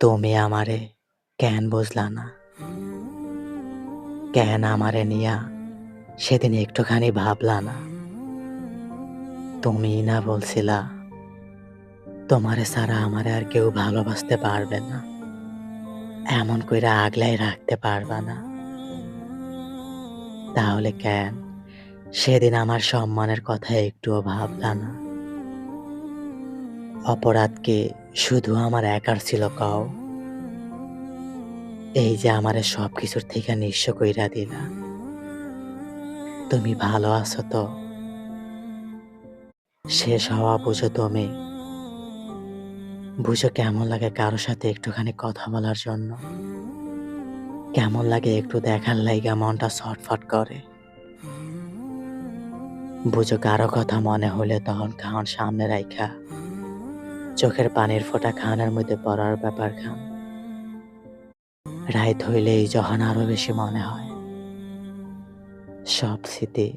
তুমি আমারে কেন বুঝলা না? কেন আমারে নিয়া সেদিন একটুখানি ভাবলা না? তুমি না বলছিলা, তোমারে ছাড়া আমারে আর কেউ ভালোবাসতে পারবে না। এমন কইরা আগলাই রাখতে পারবা না। তাহলে কেন? সেদিন আমার সম্মানের কথা একটুও ভাবলা না। অপরাধকে শুধু আমার একার ছিল কাও। এই যে আমারে সব কিছুর থেকে নিঃস্ব কইরা দিলা। তুমি ভালো আছো তো? শেষ হওয়া বুঝো তুমি। বুঝো কেমন লাগে কারও সাথে একটুখানি কথা বলার জন্য। কেমন লাগে একটু দেখার লাইগা মনটা ছটফট করে। বুঝো কারও কথা মনে হলে তখন খাওয়ান সামনে রাইখা। চোখের পানির ফোঁটা খাওয়ানোর মধ্যে পড়ার ব্যাপার খান। রাইত হইলেই যখন আরও বেশি মনে হয়। সব স্মৃতি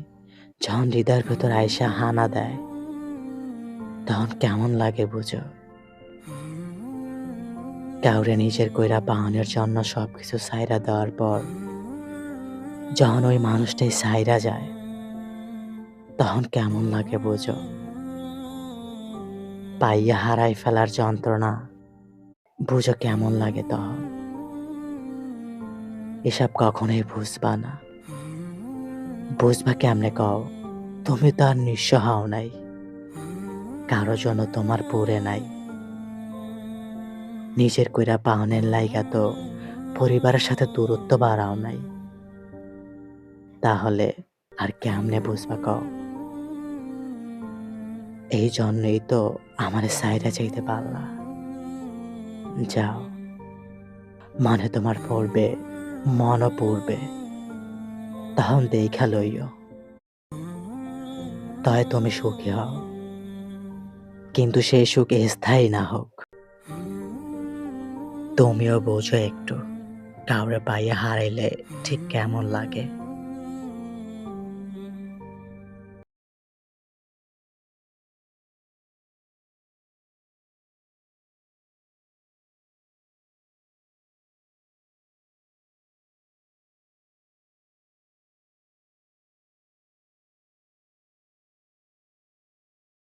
যখন হৃদয়ের ভেতর আইসা হানা দেয়, তখন কেমন লাগে বুঝো? কাউরে নিজের কইরা পাহানের জন্য সবকিছু সাইরা দেওয়ার পর যখন ওই মানুষটাই সাইরা যায়, তখন কেমন লাগে বুঝো? পাইয়া হারাই ফেলার যন্ত্রণা। বুঝো কেমন লাগে তখন এসব কখনোই বুঝবা না। বুঝবা কেমনে কও, তুমি তো আর নিঃস্ব হও নাই। কারও জন্য তোমার পুরে নাই। নিজের কইরা পাওনের লাইগা তো পরিবারের সাথে দূরত্ব বাড়াও নাই। তাহলে আর কেমনে বুঝবা কও? এই জন্যই তো আমার সাইডে চাইতে পারলা। যাও মানে তোমার পড়বে, মনও পড়বে। তখন দেখা লইও। তয় তুমি সুখী হও। কিন্তু সেই সুখ স্থায়ী না হোক। তুমিও বোঝো একটু, কাউরে পাইয়া হারাইলে ঠিক কেমন লাগে?